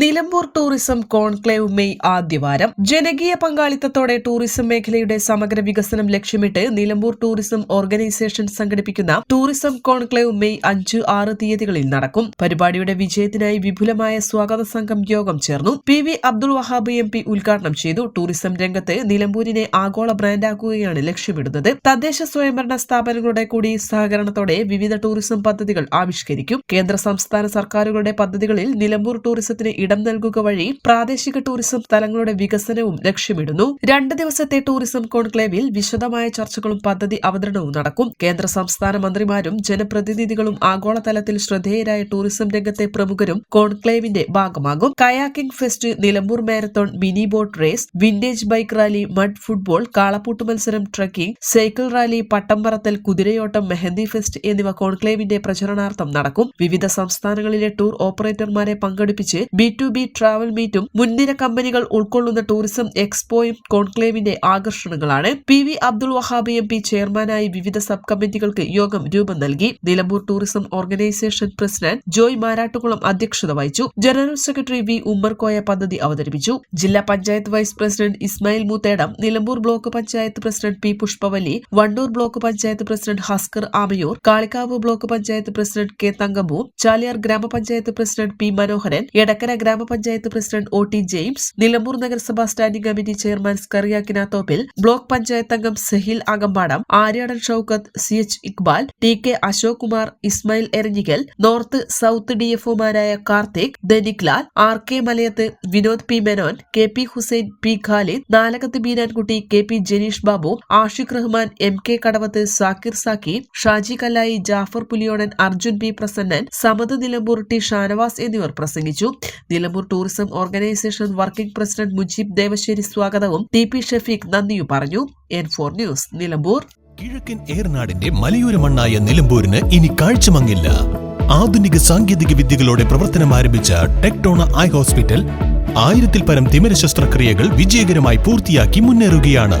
Nilambur tourism conclave May ആദ്യവാരം. ജനകീയ പങ്കാളിത്തത്തോടെ ടൂറിസം മേഖലയുടെ സമഗ്ര വികസനം ലക്ഷ്യമിട്ട് നിലമ്പൂർ ടൂറിസം ഓർഗനൈസേഷൻ സംഘടിപ്പിക്കുന്ന ടൂറിസം കോൺക്ലേവ് മെയ് അഞ്ച് ആറ് തീയതികളിൽ നടക്കും. പരിപാടിയുടെ വിജയത്തിനായി വിപുലമായ സ്വാഗത സംഘം യോഗം ചേർന്നു. P V Abdul Wahab M P ഉദ്ഘാടനം ചെയ്തു. ടൂറിസം രംഗത്ത് നിലമ്പൂരിനെ ആഗോള ബ്രാൻഡാക്കുകയാണ് ലക്ഷ്യമിടുന്നത്. തദ്ദേശ സ്വയംഭരണ സ്ഥാപനങ്ങളുടെ കൂടി സഹകരണത്തോടെ വിവിധ ടൂറിസം പദ്ധതികൾ ആവിഷ്കരിക്കും. കേന്ദ്ര സംസ്ഥാന സർക്കാരുകളുടെ പദ്ധതികളിൽ നിലമ്പൂർ ടൂറിസത്തിന് ഇടം നൽകുക വഴി പ്രാദേശിക ടൂറിസം സ്ഥലങ്ങളുടെ വികസനവും ലക്ഷ്യമിടുന്നു. രണ്ട് ദിവസത്തെ ടൂറിസം കോൺക്ലേവിൽ വിശദമായ ചർച്ചകളും പദ്ധതി അവതരണവും നടക്കും. കേന്ദ്ര സംസ്ഥാന മന്ത്രിമാരും ജനപ്രതിനിധികളും ആഗോളതലത്തിൽ ശ്രദ്ധേയരായ ടൂറിസം രംഗത്തെ പ്രമുഖരും കോൺക്ലേവിന്റെ ഭാഗമാകും. Kayaking fest Nilambur marathon mini boat race vintage bike rally mud football കാളപ്പൂട്ട് മത്സരം ട്രക്കിംഗ് സൈക്കിൾ റാലി പട്ടംപറത്തൽ കുതിരയോട്ടം മെഹന്തി ഫെസ്റ്റ് എന്നിവ കോൺക്ലേവിന്റെ പ്രചരണാർത്ഥം നടക്കും. വിവിധ സംസ്ഥാനങ്ങളിലെ ടൂർ ഓപ്പറേറ്റർമാരെ പങ്കെടുപ്പിച്ച് ബി ടു ബി ട്രാവൽ മീറ്റും മുൻനിര കമ്പനികൾ ഉൾക്കൊള്ളുന്ന ടൂറിസം എക്സ്പോയും കോൺക്ലേവിന്റെ ആകർഷണങ്ങളാണ്. P V Abdul Wahab M P ചെയർമാനായി വിവിധ സബ് കമ്മിറ്റികൾക്ക് യോഗം രൂപം നൽകി. Nilambur tourism organisation president Joy Marattukulam അധ്യക്ഷത വഹിച്ചു. ജനറൽ സെക്രട്ടറി വി ഉമ്മർകോയ പദ്ധതി അവതരിപ്പിച്ചു. ജില്ലാ panchayat vice president Ismail Moothedam Nilambur block panchayat president P Pushpavalli Wandoor block panchayat president Haskar Amayur Kalikavu block panchayat president K Thankampur Chaliyar ഗ്രാമപഞ്ചായത്ത് president P Manoharan Edakkara ഗ്രാമപഞ്ചായത്ത് president O T James Nilambur നഗരസഭാ standing committee chairman Skariah Kinathoppil block panchayat അംഗം Sehil Akampadam Aryadan Shoukath C H Iqbal T K Ashok Kumar Ismail Eranhikkal north south D എഫ്ഒമാരായ Karthik Dhanik Lal R K Malayath Vinod P Menon K P Hussain P Khalid Nalakath Beenankutty K P Janeesh Babu Ashiq Rahman M K Kadavath Zakir Zaki Shaji Kallayi Jafar Puliyodan Arjun P Prasannan Samad Nilambur T Shanavas എന്നിവർ പ്രസംഗിച്ചു. Nilambur tourism organisation working president Mujeeb Devassery സ്വാഗതവും T P Shafeeq നന്ദിയും പറഞ്ഞു. N four news Nilambur. കിഴക്കൻ ഏർനാടിന്റെ മലയോര മണ്ണായ നിലമ്പൂരിന് ഇനി കാഴ്ചമങ്ങില്ല. ആധുനിക സാങ്കേതിക വിദ്യകളോടെ പ്രവർത്തനം ആരംഭിച്ച ടെക്ടോണ ഐ ഹോസ്പിറ്റൽ ആയിരത്തിൽ പരം തിമിര ശസ്ത്രക്രിയകൾ വിജയകരമായി പൂർത്തിയാക്കി മുന്നേറുകയാണ്.